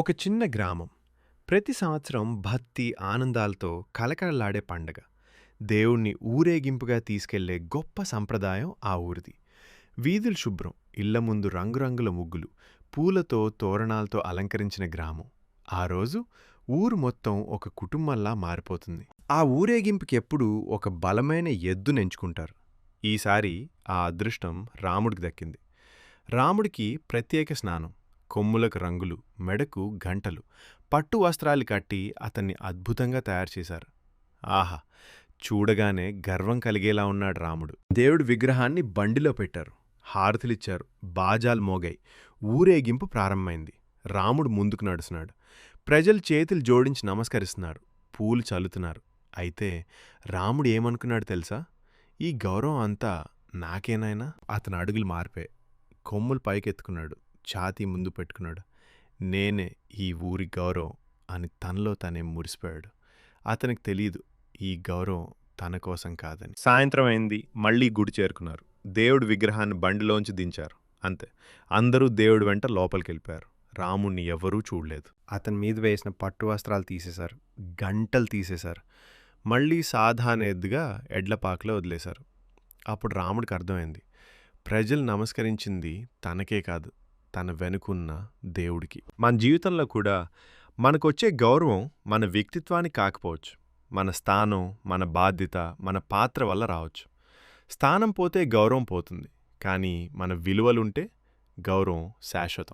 ఒక చిన్న గ్రామం. ప్రతి సంవత్సరం భక్తి ఆనందాలతో కలకలలాడే పండగ. దేవుణ్ణి ఊరేగింపుగా తీసుకెళ్ళే గొప్ప సంప్రదాయం ఆ ఊరిది. వీధులు శుభ్రం ఇళ్ళ ముందు రంగురంగుల ముగ్గులు పూలతో తోరణాలతో అలంకరించిన గ్రామం. ఆ రోజు ఊరు మొత్తం ఒక కుటుంబంలా మారిపోతుంది. ఆ ఊరేగింపుకి ఎప్పుడూ ఒక బలమైన ఎద్దునెంచుకుంటారు ఈసారి ఆ అదృష్టం రాముడికి దక్కింది. రాముడికి ప్రత్యేక స్నానం. కొమ్ములకు రంగులు మెడకు గంటలు పట్టు వస్త్రాలు కట్టి అతన్ని అద్భుతంగా తయారు చేశారు. ఆహా! చూడగానే గర్వం కలిగేలా ఉన్నాడు రాముడు. దేవుడి విగ్రహాన్ని బండిలో పెట్టారు. హారతులిచ్చారు. బాజాలు మోగాయి. ఊరేగింపు ప్రారంభమైంది. రాముడు ముందుకు నడుస్తున్నాడు. ప్రజలు చేతులు జోడించి నమస్కరిస్తున్నారు. పూలు చల్లుతున్నారు. అయితే రాముడు ఏమనుకున్నాడు తెలుసా? ఈ గౌరవం అంతా నాకేనాయనా? అతని అడుగులు మారిపోయాయి. కొమ్ములు పైకెత్తుకున్నాడు. ఛాతీ ముందు పెట్టుకున్నాడు. నేనే ఈ ఊరి గౌరవం అని తనలో తనే మురిసిపోయాడు. అతనికి తెలియదు ఈ గౌరవం తన కోసం కాదని. సాయంత్రం అయింది. మళ్ళీ గుడి చేరుకున్నారు. దేవుడి విగ్రహాన్ని బండిలోంచి దించారు. అంతే. అందరూ దేవుడి వెంట లోపలికి వెళ్ళిపోయారు రాముణ్ణి ఎవరూ చూడలేదు. అతని మీద వేసిన పట్టు వస్త్రాలు తీసేశారు. గంటలు తీసేశారు. మళ్ళీ సాధారణ ఎద్దుగా ఎడ్లపాకలో వదిలేశారు. అప్పుడు రాముడికి అర్థమైంది. ప్రజలు నమస్కరించింది తనకే కాదు. తన వెనుకున్న దేవుడికి. మన జీవితంలో కూడా మనకొచ్చే గౌరవం మన వ్యక్తిత్వానికి కాకపోవచ్చు. మన స్థానం మన బాధ్యత మన పాత్ర వల్ల రావచ్చు. స్థానం పోతే గౌరవం పోతుంది. కానీ మన విలువలుంటే గౌరవం శాశ్వతం.